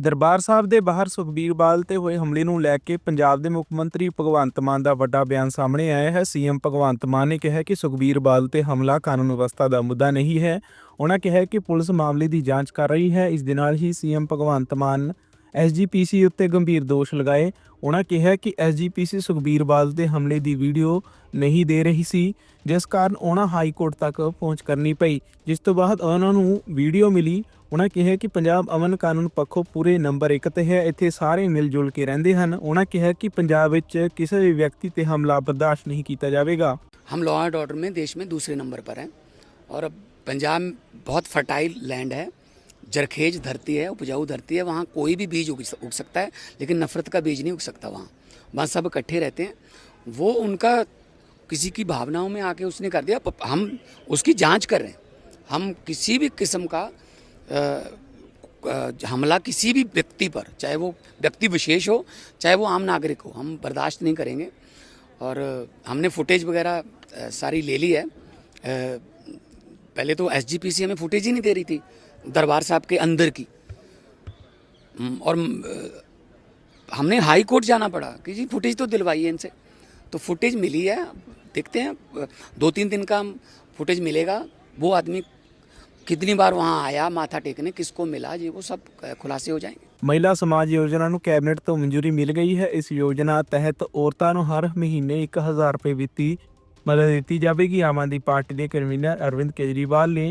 ਦਰਬਾਰ ਸਾਹਿਬ ਦੇ ਬਾਹਰ ਸੁਖਬੀਰ ਬਾਦਲ ਤੇ ਹੋਏ ਹਮਲੇ ਨੂੰ ਲੈ ਕੇ ਪੰਜਾਬ ਦੇ ਮੁੱਖ ਮੰਤਰੀ ਭਗਵੰਤ ਮਾਨ ਦਾ ਵੱਡਾ ਬਿਆਨ ਸਾਹਮਣੇ ਆਇਆ ਹੈ। ਸੀਐਮ ਭਗਵੰਤ ਮਾਨ ਨੇ ਕਿਹਾ ਕਿ ਸੁਖਬੀਰ ਬਾਦਲ ਤੇ ਹਮਲਾ ਕਾਨੂੰਨ ਵਿਵਸਥਾ ਦਾ ਮੁੱਦਾ ਨਹੀਂ ਹੈ। ਉਹਨਾਂ ਕਿਹਾ ਕਿ ਪੁਲਿਸ ਮਾਮਲੇ ਦੀ ਜਾਂਚ ਕਰ ਰਹੀ ਹੈ। ਇਸ ਦੇ ਨਾਲ ਹੀ ਸੀਐਮ ਭਗਵੰਤ ਮਾਨ ਐਸਜੀਪੀਸੀ ਉੱਤੇ ਗੰਭੀਰ ਦੋਸ਼ ਲਗਾਏ ਉਹਨਾਂ ਕਿਹਾ ਕਿ ਐਸਜੀਪੀਸੀ ਸੁਖਬੀਰ ਬਾਦਲ ਦੇ ਹਮਲੇ ਦੀ ਵੀਡੀਓ ਨਹੀਂ ਦੇ ਰਹੀ ਸੀ ਜਿਸ ਕਾਰਨ ਉਹਨਾਂ ਹਾਈ ਕੋਰਟ ਤੱਕ ਪਹੁੰਚ ਕਰਨੀ ਪਈ ਜਿਸ ਤੋਂ ਬਾਅਦ ਉਹਨਾਂ ਨੂੰ ਵੀਡੀਓ ਮਿਲੀ ਉਹਨਾਂ ਕਿਹਾ ਕਿ ਪੰਜਾਬ ਅਮਨ ਕਾਨੂੰਨ ਪੱਖੋਂ ਪੂਰੇ ਨੰਬਰ 1 ਤੇ ਹੈ ਇੱਥੇ ਸਾਰੇ ਮਿਲ ਜੁਲ ਕੇ ਰਹਿੰਦੇ ਹਨ ਉਹਨਾਂ ਕਿਹਾ ਕਿ ਪੰਜਾਬ ਵਿੱਚ ਕਿਸੇ ਵੀ ਵਿਅਕਤੀ ਤੇ ਹਮਲਾ ਬਰਦਾਸ਼ਤ ਨਹੀਂ ਕੀਤਾ ਜਾਵੇਗਾ हम लॉ एंड ऑर्डर में देश में दूसरे नंबर पर हैं और अब पंजाब बहुत फर्टाइल लैंड है जरखेज धरती है उपजाऊ धरती है वहाँ कोई भी बीज उग उग सकता है लेकिन नफरत का बीज नहीं उग सकता वहाँ। वहाँ सब इकट्ठे रहते हैं। वो उनका किसी की भावनाओं में आके उसने कर दिया। हम उसकी जाँच कर रहे हैं। हम किसी भी किस्म का अ, हमला किसी भी व्यक्ति पर चाहे वो व्यक्ति विशेष हो चाहे वो आम नागरिक हो हम बर्दाश्त नहीं करेंगे। और हमने फुटेज वगैरह सारी ले ली है। अ, पहले तो एसजीपीसी हमें फुटेज ही नहीं दे रही थी। दरबार साहब के अंदर की हम्म, और अ, हमने हाई कोर्ट जाना पड़ा कि जी फुटेज तो दिलवाइए इनसे तो फुटेज मिली है देखते हैं अ, दो तीन दिन का फुटेज मिलेगा वो आदमी कितनी बार वहाँ आया माथा टेकने किसको मिला जी वो सब अ, खुलासे हो जाएंगे ਮਹਿਲਾ ਸਮਾਜ ਯੋਜਨਾ ਨੂੰ ਕੈਬਨਿਟ ਤੋਂ ਮਨਜ਼ੂਰੀ ਮਿਲ ਗਈ ਹੈ ਇਸ ਯੋਜਨਾ ਤਹਿਤ ਔਰਤਾਂ ਨੂੰ ਹਰ ਮਹੀਨੇ 1000 ਰੁਪਏ ਵਿੱਤੀ ਮਦਦ ਦਿੱਤੀ ਜਾਵੇਗੀ ਆਮ ਆਦਮੀ ਪਾਰਟੀ ਦੇ ਕਨਵੀਨਰ ਅਰਵਿੰਦ ਕੇਜਰੀਵਾਲ ਨੇ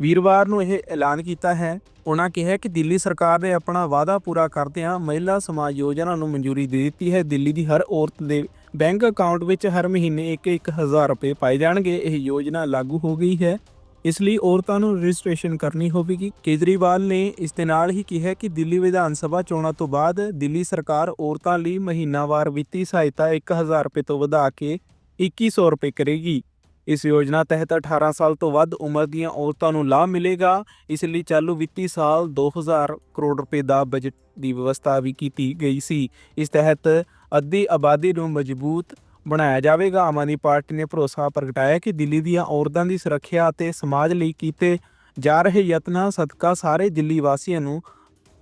ਵੀਰਵਾਰ ਨੂੰ ਇਹ ਐਲਾਨ ਕੀਤਾ ਹੈ। ਉਹਨਾਂ ਕਿਹਾ ਕਿ ਦਿੱਲੀ ਸਰਕਾਰ ਨੇ ਆਪਣਾ ਵਾਅਦਾ ਪੂਰਾ ਕਰਦਿਆਂ ਮਹਿਲਾ ਸਮਾਜ ਯੋਜਨਾ ਨੂੰ ਮਨਜ਼ੂਰੀ ਦੇ ਦਿੱਤੀ ਹੈ। ਦਿੱਲੀ ਦੀ ਹਰ ਔਰਤ ਦੇ ਬੈਂਕ ਅਕਾਊਂਟ ਵਿੱਚ ਹਰ ਮਹੀਨੇ 1-1000 ਰੁਪਏ ਪਾਏ ਜਾਣਗੇ। ਇਹ ਯੋਜਨਾ ਲਾਗੂ ਹੋ ਗਈ ਹੈ। ਇਸ ਲਈ ਔਰਤਾਂ ਨੂੰ ਰਜਿਸਟ੍ਰੇਸ਼ਨ ਕਰਨੀ ਹੋਵੇਗੀ। ਕੇਜਰੀਵਾਲ ਨੇ ਇਸ ਦੇ ਨਾਲ ਹੀ ਕਿਹਾ ਕਿ ਦਿੱਲੀ ਵਿਧਾਨ ਸਭਾ ਚੋਣਾਂ ਤੋਂ ਬਾਅਦ ਦਿੱਲੀ ਸਰਕਾਰ ਔਰਤਾਂ ਲਈ ਮਹੀਨਾਵਾਰ ਵਿੱਤੀ ਸਹਾਇਤਾ 1000 ਰੁਪਏ ਤੋਂ ਵਧਾ ਕੇ 2100 ਰੁਪਏ ਕਰੇਗੀ। ਇਸ ਯੋਜਨਾ ਤਹਿਤ 18 ਸਾਲ ਤੋਂ ਵੱਧ ਉਮਰ ਦੀਆਂ ਔਰਤਾਂ ਨੂੰ ਲਾਭ ਮਿਲੇਗਾ ਇਸ ਲਈ ਚਾਲੂ ਵਿੱਤੀ ਸਾਲ 2000 ਕਰੋੜ ਰੁਪਏ ਦਾ ਬਜਟ ਦੀ ਵਿਵਸਥਾ ਵੀ ਕੀਤੀ ਗਈ ਸੀ ਇਸ ਤਹਿਤ ਅੱਧੀ ਆਬਾਦੀ ਨੂੰ ਮਜ਼ਬੂਤ ਬਣਾਇਆ ਜਾਵੇਗਾ ਆਮ ਆਦਮੀ ਪਾਰਟੀ ਨੇ ਭਰੋਸਾ ਪ੍ਰਗਟਾਇਆ ਕਿ ਦਿੱਲੀ ਦੀਆਂ ਔਰਤਾਂ ਦੀ ਸੁਰੱਖਿਆ ਅਤੇ ਸਮਾਜ ਲਈ ਕੀਤੇ ਜਾ ਰਹੇ ਯਤਨਾਂ ਸਦਕਾ ਸਾਰੇ ਦਿੱਲੀ ਵਾਸੀਆਂ ਨੂੰ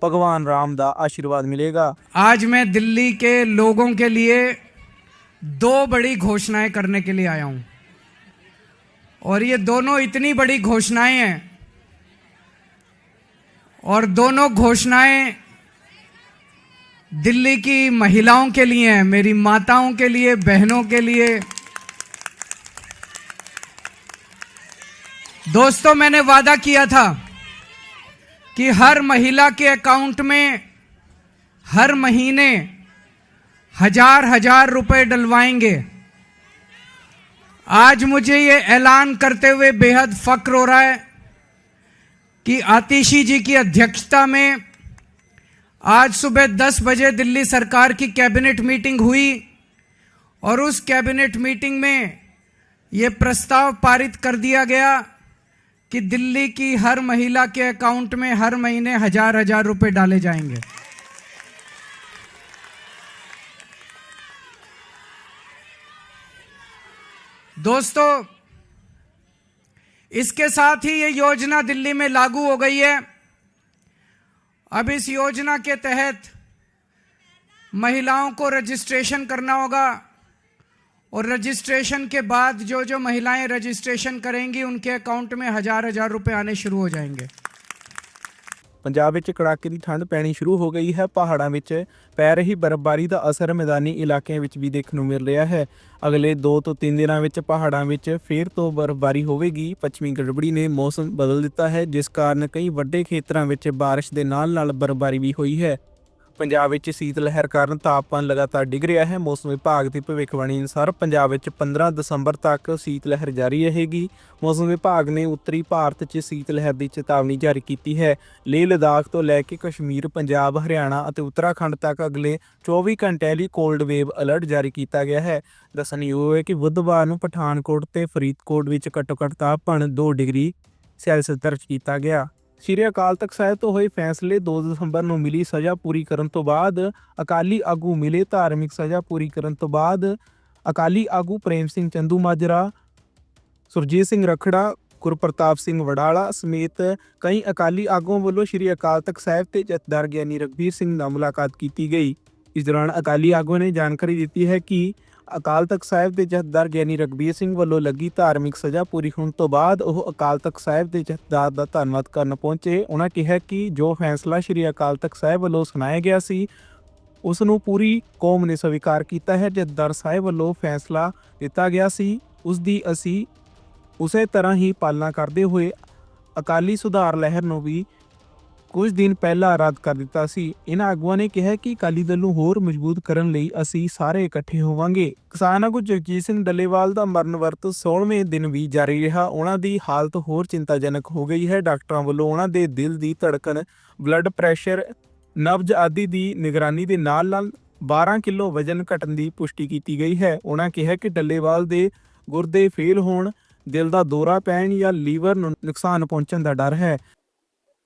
ਭਗਵਾਨ ਰਾਮ ਦਾ ਆਸ਼ੀਰਵਾਦ ਮਿਲੇਗਾ आज मैं दिल्ली के लोगों के लिए दो बड़ी घोषणाएं करने के लिए आया हूं और ये दोनों इतनी बड़ी घोषणाएँ हैं। और दोनों घोषणाएँ दिल्ली की महिलाओं के लिए हैं, मेरी माताओं के लिए, बहनों के लिए। दोस्तों, मैंने वादा किया था कि हर महिला के अकाउंट में हर महीने हज़ार हज़ार रुपए डलवाएँगे। आज मुझे ये ऐलान करते हुए बेहद फक्र हो रहा है कि आतिशी जी की अध्यक्षता में आज सुबह 10 बजे दिल्ली सरकार की कैबिनेट मीटिंग हुई और उस कैबिनेट मीटिंग में ये प्रस्ताव पारित कर दिया गया कि दिल्ली की हर महिला के अकाउंट में हर महीने हज़ार हज़ार रुपए डाले जाएँगे। दोस्तों, इसके साथ ही ये योजना दिल्ली में लागू हो गई है। अब इस योजना के तहत महिलाओं को रजिस्ट्रेशन करना होगा और रजिस्ट्रेशन के बाद जो जो महिलाएँ रजिस्ट्रेशन करेंगी, उनके अकाउंट में हज़ार हज़ार रुपए आने शुरू हो जाएँगे। ਪੰਜਾਬ ਵਿੱਚ ਕੜਾਕੇ ਦੀ ਠੰਡ ਪੈਣੀ ਸ਼ੁਰੂ ਹੋ ਗਈ ਹੈ। ਪਹਾੜਾਂ ਵਿੱਚ ਪੈ ਰਹੀ ਬਰਫ਼ਬਾਰੀ ਦਾ ਅਸਰ ਮੈਦਾਨੀ ਇਲਾਕਿਆਂ ਵਿੱਚ ਵੀ ਦੇਖਣ ਨੂੰ ਮਿਲ ਰਿਹਾ ਹੈ। ਅਗਲੇ 2 ਤੋਂ 3 ਦਿਨਾਂ ਵਿੱਚ ਪਹਾੜਾਂ ਵਿੱਚ ਫੇਰ ਤੋਂ ਬਰਫ਼ਬਾਰੀ ਹੋਵੇਗੀ। ਪੱਛਮੀ ਗੜਬੜੀ ਨੇ ਮੌਸਮ ਬਦਲ ਦਿੱਤਾ ਹੈ, ਜਿਸ ਕਾਰਨ ਕਈ ਵੱਡੇ ਖੇਤਰਾਂ ਵਿੱਚ ਬਾਰਿਸ਼ ਦੇ ਨਾਲ-ਨਾਲ ਬਰਫ਼ਬਾਰੀ ਵੀ ਹੋਈ ਹੈ। ਪੰਜਾਬ ਵਿੱਚ ਸੀਤ ਲਹਿਰ ਕਾਰਨ ਤਾਪਮਾਨ ਲਗਾਤਾਰ ਡਿੱਗ ਰਿਹਾ ਹੈ। ਮੌਸਮ ਵਿਭਾਗ ਦੀ ਭਵਿੱਖਬਾਣੀ ਅਨੁਸਾਰ ਪੰਜਾਬ ਵਿੱਚ 15 ਦਸੰਬਰ ਤੱਕ ਸੀਤ ਲਹਿਰ ਜਾਰੀ ਰਹੇਗੀ। ਮੌਸਮ ਵਿਭਾਗ ਨੇ ਉੱਤਰੀ ਭਾਰਤ 'ਚ ਸੀਤ ਲਹਿਰ ਦੀ ਚੇਤਾਵਨੀ ਜਾਰੀ ਕੀਤੀ ਹੈ। ਲੇਹ ਲਦਾਖ ਤੋਂ ਲੈ ਕੇ ਕਸ਼ਮੀਰ, ਪੰਜਾਬ, ਹਰਿਆਣਾ ਅਤੇ ਉੱਤਰਾਖੰਡ ਤੱਕ ਅਗਲੇ 24 ਘੰਟਿਆਂ ਲਈ ਕੋਲਡ ਵੇਵ ਅਲਰਟ ਜਾਰੀ ਕੀਤਾ ਗਿਆ ਹੈ। ਦੱਸਣਯੋਗ ਹੈ ਕਿ ਬੁੱਧਵਾਰ ਨੂੰ ਪਠਾਨਕੋਟ ਤੇ ਫਰੀਦਕੋਟ ਵਿੱਚ ਘੱਟੋ-ਘੱਟ ਤਾਪਮਾਨ 2 ਡਿਗਰੀ ਸੈਲਸੀਅਸ ਦਰਜ ਕੀਤਾ ਗਿਆ। ਸ਼੍ਰੀ ਅਕਾਲ ਤਖਤ ਸਾਹਿਬ ਤੋਂ ਹੋਏ ਫੈਸਲੇ 2 ਦਸੰਬਰ ਨੂੰ ਮਿਲੀ ਸਜ਼ਾ ਪੂਰੀ ਕਰਨ ਤੋਂ ਬਾਅਦ ਅਕਾਲੀ ਆਗੂ ਮਿਲੇ ਧਾਰਮਿਕ ਸਜ਼ਾ ਪੂਰੀ ਕਰਨ ਤੋਂ ਬਾਅਦ ਅਕਾਲੀ ਆਗੂ ਪ੍ਰੇਮ ਸਿੰਘ ਚੰਦੂ ਮਾਜਰਾ, ਸੁਰਜੀਤ ਸਿੰਘ ਰਖੜਾ, ਗੁਰਪ੍ਰਤਾਪ ਸਿੰਘ ਵਡਾਲਾ ਸਮੇਤ ਕਈ ਅਕਾਲੀ ਆਗੂਆਂ ਵੱਲੋਂ ਸ੍ਰੀ ਅਕਾਲ ਤਖਤ ਸਾਹਿਬ ਤੇ ਜਥੇਦਾਰ ਗਿਆਨੀ ਰਘਬੀਰ ਸਿੰਘ ਨਾਲ ਮੁਲਾਕਾਤ ਕੀਤੀ ਗਈ। ਇਸ ਦੌਰਾਨ ਅਕਾਲੀ ਆਗੂਆਂ ਨੇ ਜਾਣਕਾਰੀ ਦਿੱਤੀ ਹੈ ਕਿ ਅਕਾਲ ਤਖਤ ਸਾਹਿਬ ਦੇ ਜਥੇਦਾਰ ਗਿਆਨੀ ਰਘਬੀਰ ਸਿੰਘ ਵੱਲੋਂ ਲੱਗੀ ਧਾਰਮਿਕ ਸਜ਼ਾ ਪੂਰੀ ਹੋਣ ਤੋਂ ਬਾਅਦ ਉਹ ਅਕਾਲ ਤਖਤ ਸਾਹਿਬ ਦੇ ਜਥੇਦਾਰ ਦਾ ਧੰਨਵਾਦ ਕਰਨ ਪਹੁੰਚੇ। ਉਹਨਾਂ ਕਿਹਾ ਕਿ ਜੋ ਫੈਸਲਾ ਸ੍ਰੀ ਅਕਾਲ ਤਖਤ ਸਾਹਿਬ ਵੱਲੋਂ ਸੁਣਾਇਆ ਗਿਆ ਸੀ ਉਸ ਨੂੰ ਪੂਰੀ ਕੌਮ ਨੇ ਸਵੀਕਾਰ ਕੀਤਾ ਹੈ। ਜਥੇਦਾਰ ਸਾਹਿਬ ਵੱਲੋਂ ਫੈਸਲਾ ਦਿੱਤਾ ਗਿਆ ਸੀ। ਉਸ ਦੀ ਅਸੀਂ ਉਸੇ ਤਰ੍ਹਾਂ ਹੀ ਪਾਲਣਾ ਕਰਦੇ ਹੋਏ ਅਕਾਲੀ ਸੁਧਾਰ ਲਹਿਰ ਨੂੰ ਵੀ ਕੁਝ ਦਿਨ ਪਹਿਲਾਂ ਰੱਦ ਕਰ ਦਿੱਤਾ ਸੀ। ਇਹਨਾਂ ਆਗੂਆਂ ਨੇ ਕਿਹਾ ਕਿ ਅਕਾਲੀ ਦਲ ਨੂੰ ਹੋਰ ਮਜ਼ਬੂਤ ਕਰਨ ਲਈ ਅਸੀਂ ਸਾਰੇ ਇਕੱਠੇ ਹੋਵਾਂਗੇ। ਕਿਸਾਨ ਆਗੂ ਜਗਜੀਤ ਸਿੰਘ ਡੱਲੇਵਾਲ ਦਾ ਮਰਨ ਵਰਤ 16ਵੇਂ ਦਿਨ ਵੀ ਜਾਰੀ ਰਿਹਾ। ਉਹਨਾਂ ਦੀ ਹਾਲਤ ਹੋਰ ਚਿੰਤਾਜਨਕ ਹੋ ਗਈ ਹੈ। ਡਾਕਟਰਾਂ ਵੱਲੋਂ ਉਹਨਾਂ ਦੇ ਦਿਲ ਦੀ ਧੜਕਣ, ਬਲੱਡ ਪ੍ਰੈਸ਼ਰ, ਨਬਜ਼ ਆਦਿ ਦੀ ਨਿਗਰਾਨੀ ਦੇ ਨਾਲ-ਨਾਲ 12 ਕਿਲੋ ਵਜਨ ਘਟਣ ਦੀ ਪੁਸ਼ਟੀ ਕੀਤੀ ਗਈ ਹੈ। ਉਹਨਾਂ ਕਿਹਾ ਕਿ ਡੱਲੇਵਾਲ ਦੇ ਗੁਰਦੇ ਫੇਲ ਹੋਣ, ਦਿਲ ਦਾ ਦੌਰਾ ਪੈਣ ਜਾਂ ਲੀਵਰ ਨੂੰ ਨੁਕਸਾਨ ਪਹੁੰਚਣ ਦਾ ਡਰ ਹੈ।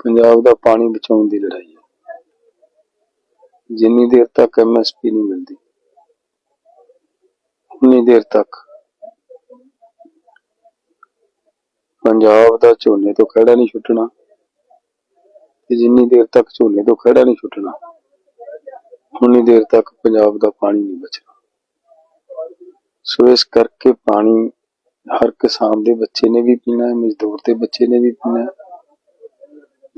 ਪੰਜਾਬ ਦਾ ਪਾਣੀ ਬਚਾਉਣ ਦੀ ਲੜਾਈ ਹੈ। ਜਿੰਨੀ ਦੇਰ ਤੱਕ ਐਮਐਸਪੀ ਨਹੀਂ ਮਿਲਦੀ, ਉਨੀ ਦੇਰ ਤੱਕ ਪੰਜਾਬ ਦਾ ਝੋਨੇ ਤੋਂ ਖੜਾ ਨਹੀਂ ਛੁੱਟਣਾ ਤੇ ਜਿੰਨੀ ਦੇਰ ਤੱਕ ਝੋਨੇ ਤੋਂ ਖੜਾ ਨਹੀਂ ਛੁੱਟਣਾ, ਉਨੀ ਦੇਰ ਤੱਕ ਪੰਜਾਬ ਦਾ ਪਾਣੀ ਨਹੀਂ ਬਚਣਾ। ਸੋ ਇਸ ਕਰਕੇ ਪਾਣੀ ਹਰ ਕਿਸਾਨ ਦੇ ਬੱਚੇ ਨੇ ਵੀ ਪੀਣਾ ਹੈ, ਮਜ਼ਦੂਰ ਦੇ ਬੱਚੇ ਨੇ ਵੀ ਪੀਣਾ ਹੈ।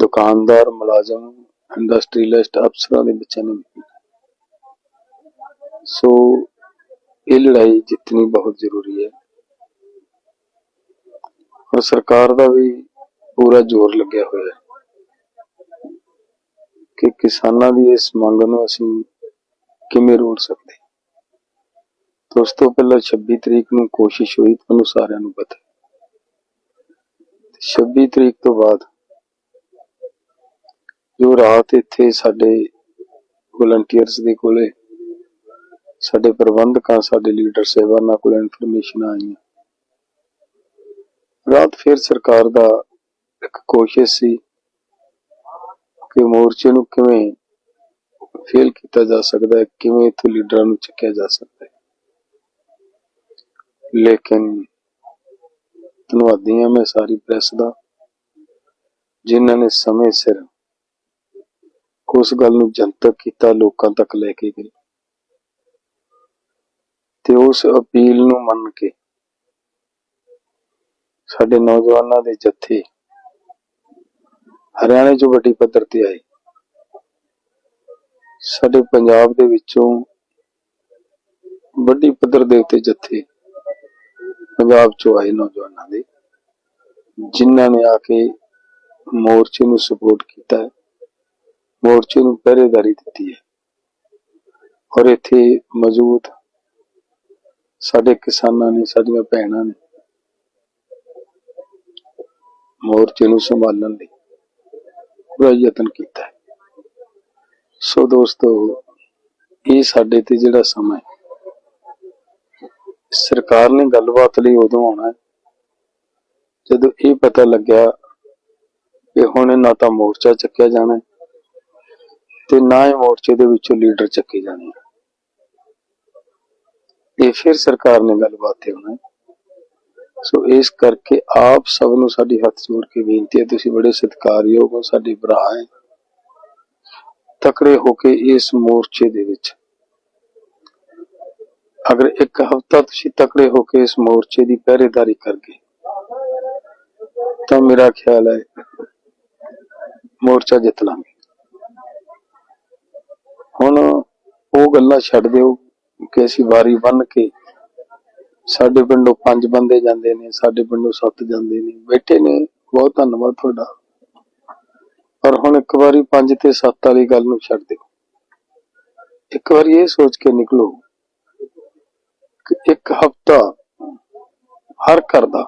ਦੁਕਾਨਦਾਰ, ਮੁਲਾਜ਼ਮ ਇੰਡਸਟਰੀਲਿਸਟ ਅਫਸਰਾਂ ਦੇ ਬੱਚਿਆਂ ਨੇ ਸੋ ਇਹ ਲੜਾਈ ਜਿੱਤਣੀ ਬਹੁਤ ਜ਼ਰੂਰੀ ਹੈ ਔਰ ਸਰਕਾਰ ਦਾ ਵੀ ਪੂਰਾ ਜ਼ੋਰ ਲੱਗਿਆ ਹੋਇਆ ਹੈ ਕਿ ਕਿਸਾਨਾਂ ਦੀ ਇਸ ਮੰਗ ਨੂੰ ਅਸੀਂ ਕਿਵੇਂ ਰੋੜ ਸਕਦੇ ਹਾਂ। ਉਸ ਤੋਂ ਪਹਿਲਾਂ 26 ਤਰੀਕ ਨੂੰ ਕੋਸ਼ਿਸ਼ ਹੋਈ, ਤੁਹਾਨੂੰ ਸਾਰਿਆਂ ਨੂੰ ਪਤਾ ਹੈ। 26 ਤਰੀਕ ਤੋਂ ਬਾਅਦ ਜੋ ਰਾਤ ਇੱਥੇ ਸਾਡੇ ਵਲੰਟੀਅਰਸ ਦੇ ਕੋਲੇ, ਸਾਡੇ ਪ੍ਰਬੰਧਕਾਂ, ਸਾਡੇ ਲੀਡਰ ਸੇਵਾਨਾਂ ਕੋਲ ਇਨਫੋਰਮੇਸ਼ਨ ਆਈਆਂ। ਰਾਤ ਫਿਰ ਸਰਕਾਰ ਦਾ ਇੱਕ ਕੋਸ਼ਿਸ਼ ਸੀ ਕਿ ਮੋਰਚੇ ਨੂੰ ਕਿਵੇਂ ਫੇਲ ਕੀਤਾ ਜਾ ਸਕਦਾ ਹੈ, ਕਿਵੇਂ ਇਥੋਂ ਲੀਡਰਾਂ ਨੂੰ ਚੱਕਿਆ ਜਾ ਸਕਦਾ ਹੈ। ਲੇਕਿਨ ਧੰਨਵਾਦੀ ਹਾਂ ਮੈਂ ਸਾਰੀ ਪ੍ਰੈਸ ਦਾ, ਜਿਨ੍ਹਾਂ ਨੇ ਸਮੇਂ ਸਿਰ ਉਸ ਗੱਲ ਨੂੰ ਜਨਤਕ ਕੀਤਾ, ਲੋਕਾਂ ਤੱਕ ਲੈ ਕੇ ਗਏ। ਤੇ ਉਸ ਅਪੀਲ ਨੂੰ ਮੰਨ ਕੇ ਸਾਡੇ ਨੌਜਵਾਨਾਂ ਦੇ ਜੱਥੇ ਹਰਿਆਣੇ ਚੋਂ ਵੱਡੀ ਪੱਧਰ ਤੇ ਆਏ। ਸਾਡੇ ਪੰਜਾਬ ਦੇ ਵਿੱਚੋਂ ਵੱਡੀ ਪੱਧਰ ਦੇ ਉੱਤੇ ਜੱਥੇ ਪੰਜਾਬ ਚੋਂ ਆਏ ਨੌਜਵਾਨਾਂ ਦੇ, ਜਿਨ੍ਹਾਂ ਨੇ ਆ ਕੇ ਮੋਰਚੇ ਨੂੰ ਸਪੋਰਟ ਕੀਤਾ ਹੈ। ਮੋਰਚੇ ਨੂੰ ਪਹਿਰੇਦਾਰੀ ਦਿੱਤੀ ਹੈ। ਔਰ ਇੱਥੇ ਮੌਜੂਦ ਸਾਡੇ ਕਿਸਾਨਾਂ ਨੇ, ਸਾਡੀਆਂ ਭੈਣਾਂ ਨੇ ਮੋਰਚੇ ਨੂੰ ਸੰਭਾਲਣ ਲਈ ਪੂਰਾ ਯਤਨ ਕੀਤਾ ਹੈ। ਸੋ ਦੋਸਤੋ, ਇਹ ਸਾਡੇ ਤੇ ਜਿਹੜਾ ਸਮਾਂ ਹੈ, ਸਰਕਾਰ ਨੇ ਗੱਲਬਾਤ ਲਈ ਉਦੋਂ ਆਉਣਾ ਜਦੋਂ ਇਹ ਪਤਾ ਲੱਗਿਆ ਕਿ ਹੁਣ ਨਾ ਤਾਂ ਮੋਰਚਾ ਚੱਕਿਆ ਜਾਣਾ ਤੇ ਨਾ ਹੀ ਮੋਰਚੇ ਦੇ ਵਿੱਚੋਂ ਲੀਡਰ ਚੱਕੇ ਜਾਣੇ ਇਹ ਫਿਰ ਸਰਕਾਰ ਨੇ ਗੱਲਬਾਤ ਤੇ ਹੋਣਾ ਸੋ ਇਸ ਕਰਕੇ ਆਪ ਸਭ ਨੂੰ ਸਾਡੀ ਹੱਥ ਜੋੜ ਕੇ ਬੇਨਤੀ ਹੈ, ਤੁਸੀਂ ਬੜੇ ਸਤਿਕਾਰਯੋਗ ਹੋ, ਸਾਡੇ ਭਰਾ ਹੈ। ਤਕੜੇ ਹੋ ਕੇ ਇਸ ਮੋਰਚੇ ਦੇ ਵਿੱਚ। ਅਗਰ ਇੱਕ ਹਫ਼ਤਾ ਤੁਸੀਂ ਤਕੜੇ ਹੋ ਕੇ ਇਸ ਮੋਰਚੇ ਦੀ ਪਹਿਰੇਦਾਰੀ ਕਰ ਤਾਂ ਮੇਰਾ ਖਿਆਲ ਹੈ ਮੋਰਚਾ ਜਿੱਤ ਲਾਂਗੇ। ਹੁਣ ਉਹ ਗੱਲਾਂ ਛੱਡ ਦਿਓ ਕਿ ਅਸੀਂ ਵਾਰੀ ਬੰਨ ਕੇ ਸਾਡੇ ਪਿੰਡੋਂ ਪੰਜ ਬੰਦੇ ਜਾਂਦੇ ਨੇ, ਸਾਡੇ ਪਿੰਡੋਂ ਸੱਤ ਜਾਂਦੇ ਨੇ। ਬੈਠੇ ਨੇ, ਬਹੁਤ ਧੰਨਵਾਦ ਤੁਹਾਡਾ। ਪਰ ਹੁਣ ਇੱਕ ਵਾਰੀ ਪੰਜ ਤੇ ਸੱਤ ਵਾਲੀ ਗੱਲ ਨੂੰ ਛੱਡ ਦਿਓ। ਇੱਕ ਵਾਰੀ ਇਹ ਸੋਚ ਕੇ ਨਿਕਲੋ ਕਿ ਇੱਕ ਹਫਤਾ ਹਰ ਘਰ ਦਾ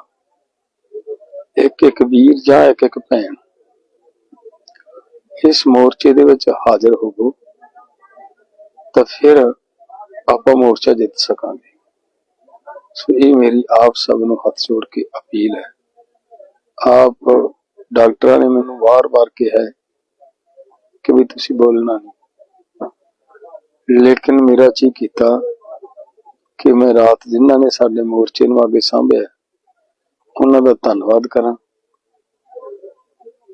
ਇੱਕ ਇੱਕ ਵੀਰ ਜਾਂ ਇੱਕ ਇੱਕ ਭੈਣ ਇਸ ਮੋਰਚੇ ਦੇ ਵਿੱਚ ਹਾਜ਼ਰ ਹੋਵੋ। ਤਾਂ ਫਿਰ ਆਪਾਂ ਮੋਰਚਾ ਜਿੱਤ ਸਕਾਂਗੇ। ਸੋ ਇਹ ਮੇਰੀ ਆਪ ਸਭ ਨੂੰ ਹੱਥ ਜੋੜ ਕੇ ਅਪੀਲ ਹੈ। ਆਪ ਡਾਕਟਰਾਂ ਨੇ ਮੈਨੂੰ ਵਾਰ-ਵਾਰ ਕਿਹਾ ਕਿ ਵੀ ਤੁਸੀਂ ਬੋਲਣਾ ਨਹੀਂ। ਲੇਕਿਨ ਮੇਰਾ ਜੀ ਕੀਤਾ ਕਿ ਮੈਂ ਰਾਤ ਜਿਨ੍ਹਾਂ ਨੇ ਸਾਡੇ ਮੋਰਚੇ ਨੂੰ ਅੱਗੇ ਸਾਂਭਿਆ, ਉਹਨਾਂ ਦਾ ਧੰਨਵਾਦ ਕਰਾਂ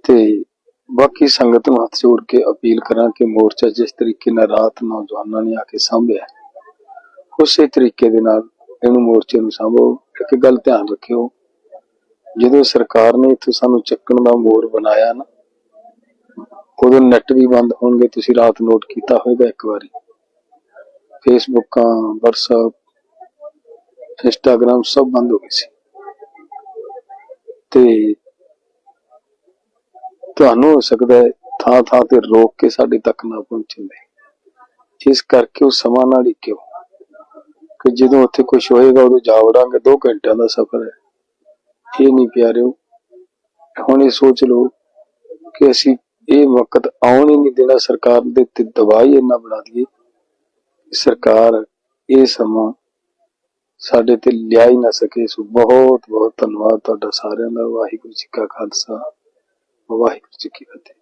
ਤੇ ਬਾਕੀ ਸੰਗਤ ਨੂੰ ਹੱਥ ਜੋੜ ਕੇ ਅਪੀਲ ਕਰਾਂ ਕਿ ਮੋਰਚਾ ਜਿਸ ਤਰੀਕੇ ਨਾਲ ਰਾਤ ਨੌਜਵਾਨਾਂ ਨੇ ਆ ਕੇ ਸਾਂਭਿਆ, ਉਸੇ ਤਰੀਕੇ ਦੇ ਨਾਲ ਇਹਨੂੰ ਮੋਰਚੇ ਨੂੰ ਸਾਂਭੋ। ਇੱਕ ਗੱਲ ਧਿਆਨ ਰੱਖਿਓ, ਜਦੋਂ ਸਰਕਾਰ ਨੇ ਇੱਥੇ ਸਾਨੂੰ ਚੱਕਣ ਦਾ ਮੋਰ ਬਣਾਇਆ ਨਾ, ਉਦੋਂ ਨੈਟ ਵੀ ਬੰਦ ਹੋਣਗੇ, ਤੁਸੀਂ ਰਾਤ ਨੋਟ ਕੀਤਾ ਹੋਵੇਗਾ ਇੱਕ ਵਾਰੀ। ਫੇਸਬੁੱਕਾਂ WhatsApp ਇੰਸਟਾਗ੍ਰਾਮ ਸਭ ਬੰਦ ਹੋ ਗਏ ਸੀ। ਤੇ ਤੁਹਾਨੂੰ ਹੋ ਸਕਦਾ ਹੈ ਥਾਂ ਥਾਂ ਤੇ ਰੋਕ ਕੇ ਸਾਡੇ ਤੱਕ ਨਾ ਪਹੁੰਚਦੇ ਇਸ ਕਰਕੇ ਉਹ ਸਮਾਂ ਨਾਲ ਹੀ ਕਿਉਂ ਕਿ ਜਦੋਂ ਉੱਥੇ ਕੁਝ ਹੋਏਗਾ, ਉਦੋਂ ਜਾ ਵੜਾਂਗੇ 2 ਘੰਟਿਆਂ ਦਾ ਸਫ਼ਰ ਹੈ। ਇਹ ਨਹੀਂ ਪਿਆਰਿਓ, ਹੁਣ ਇਹ ਸੋਚ ਲਓ ਕਿ ਅਸੀਂ ਇਹ ਵਕਤ ਆਉਣ ਹੀ ਨਹੀਂ ਦੇਣਾ। ਸਰਕਾਰ ਦੇ ਤੇ ਦਵਾਈ ਇੰਨਾ ਬਣਾ ਦਈਏ ਸਰਕਾਰ ਇਹ ਸਮਾਂ ਸਾਡੇ ਤੇ ਲਿਆ ਹੀ ਨਾ ਸਕੇ। ਸੋ ਬਹੁਤ ਬਹੁਤ ਧੰਨਵਾਦ ਤੁਹਾਡਾ ਸਾਰਿਆਂ ਦਾ। ਵਾਹਿਗੁਰੂ ਜੀ ਕਾ ਖਾਲਸਾ। ਵਾਹਿਗੁਰੂ ਜੀ ਕੀ ਫਤਿਹ।